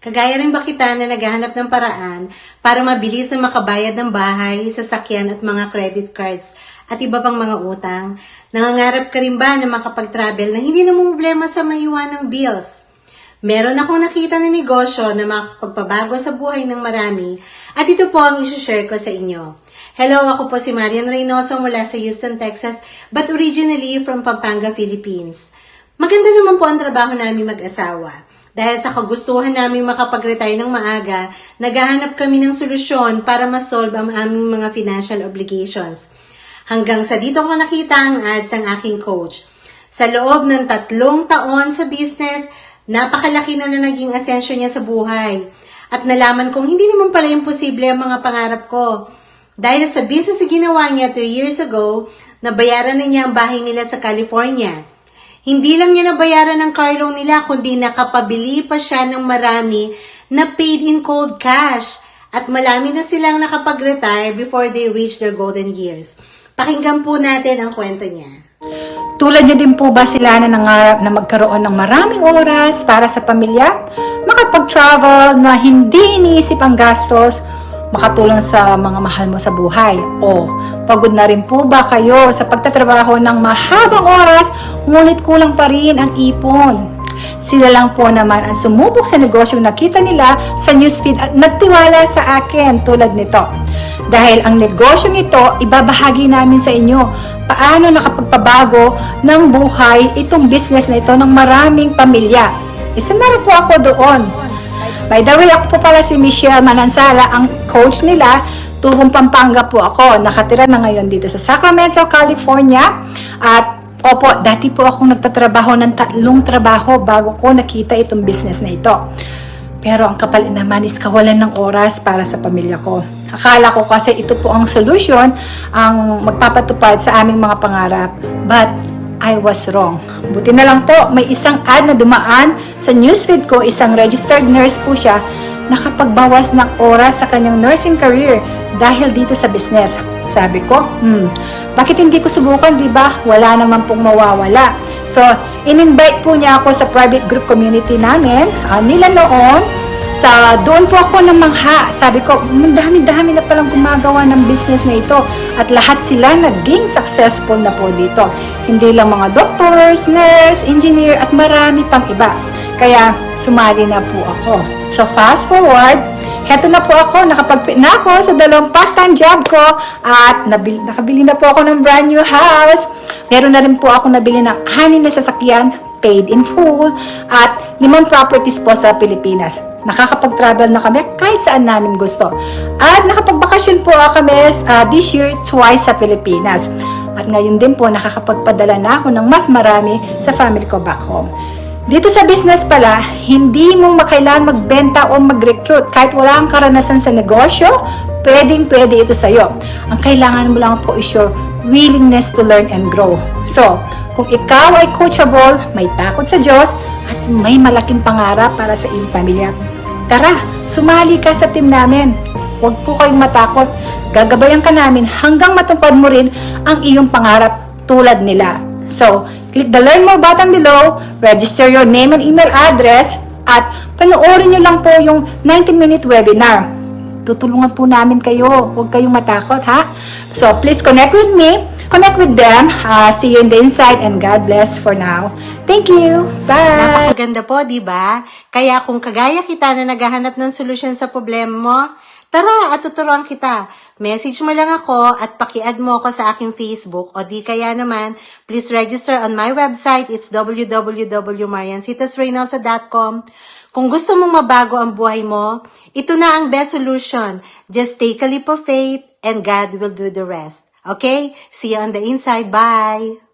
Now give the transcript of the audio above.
Kagaya rin ba kita na naghahanap ng paraan para mabilis na makabayad ng bahay, sasakyan at mga credit cards at iba pang mga utang? Nangangarap ka rin ba na makapag-travel na hindi na problema sa mayuan ng bills? Meron akong nakita na negosyo na makakapagpabago sa buhay ng marami at ito po ang isi-share ko sa inyo. Hello, ako po si Marian Reynoso mula sa Houston, Texas, but originally from Pampanga, Philippines. Maganda naman po ang trabaho namin mag-asawa. Dahil sa kagustuhan namin makapag-retire ng maaga, naghahanap kami ng solusyon para masolve ang aming mga financial obligations. Hanggang sa dito ko nakita ang ads ng aking coach. Sa loob ng tatlong taon sa business, napakalaki na na naging asensyon niya sa buhay. At nalaman kong hindi naman pala imposible ang mga pangarap ko. Dahil sa business na ginawa niya 3 years ago, nabayaran na niya ang bahay nila sa California. Hindi lang niya nabayaran ng car loan nila, kundi nakapabili pa siya ng marami na paid in cold cash. At malami na silang nakapag-retire before they reach their golden years. Pakinggan po natin ang kwento niya. Tulad niyo din po ba sila na nangarap na magkaroon ng maraming oras para sa pamilya? Makapag-travel na hindi iniisip ang gastos, makatulong sa mga mahal mo sa buhay? O pagod na rin po ba kayo sa pagtatrabaho ng mahabang oras, ngunit kulang pa rin ang ipon? Sila lang po naman ang sumubok sa negosyong nakita nila sa newsfeed at nagtiwala sa akin tulad nito. Dahil ang negosyong ito, ibabahagi namin sa inyo paano nakapagpabago ng buhay itong business na ito ng maraming pamilya. Isa na rin po ako doon. By the way, ako po pala si Michelle Manansala, ang coach nila. Tubong Pampanga po ako. Nakatira na ngayon dito sa Sacramento, California. At opo, dati po akong nagtatrabaho ng tatlong trabaho bago ko nakita itong business na ito. Pero ang kapalit naman is kawalan ng oras para sa pamilya ko. Akala ko kasi ito po ang solution, ang magpapatupad sa aming mga pangarap. But I was wrong. Buti na lang po, may isang ad na dumaan sa newsfeed ko, isang registered nurse po siya, nakapagbawas ng oras sa kanyang nursing career dahil dito sa business. Sabi ko, hmm, bakit hindi ko subukan, di ba? Wala naman pong mawawala. So, in-invite po niya ako sa private group community namin, ah, nila noon, sa doon po ako namangha. Sabi ko, "Mm, dami-dami na palang gumagawa ng business na ito. At lahat sila naging successful na po dito. Hindi lang mga doctors, nurse, engineer, at marami pang iba. Kaya sumali na po ako. So fast forward, Heto na po ako, nakapag na ako sa dalawang part-time job ko at nabili, nakabili na po ako ng brand new house. Meron na rin po ako nabili ng anim na sasakyan, paid in full, at limang properties po sa Pilipinas. Nakakapag-travel na kami kahit saan namin gusto. At nakapagbakasyon po kami uh, this year twice sa Pilipinas. At ngayon din po nakakapagpadala na ako ng mas marami sa family ko back home. Dito sa business pala, hindi mo makailangan magbenta o mag-recruit. Kahit wala kang karanasan sa negosyo, pwedeng pwede ito sa'yo. Ang kailangan mo lang po is your willingness to learn and grow. So, kung ikaw ay coachable, may takot sa Diyos, at may malaking pangarap para sa iyong pamilya, tara, sumali ka sa team namin. Huwag po kayong matakot. Gagabayan ka namin hanggang matupad mo rin ang iyong pangarap tulad nila. So, click the learn more button below, register your name and email address, at panoorin nyo lang po yung 90-minute webinar. Tutulungan po namin kayo. Huwag kayong matakot, ha? So, please connect with me. Connect with them. Uh, see you in the inside and God bless for now. Thank you. Bye. Napakaganda po, di ba? Kaya kung kagaya kita na naghahanap ng solusyon sa problema mo, tara at tuturuan kita. Message mo lang ako at paki-add mo ako sa aking Facebook o di kaya naman, please register on my website. It's www.mariancitasreynosa.com. Kung gusto mong mabago ang buhay mo, ito na ang best solution. Just take a leap of faith and God will do the rest. Okay? See you on the inside. Bye!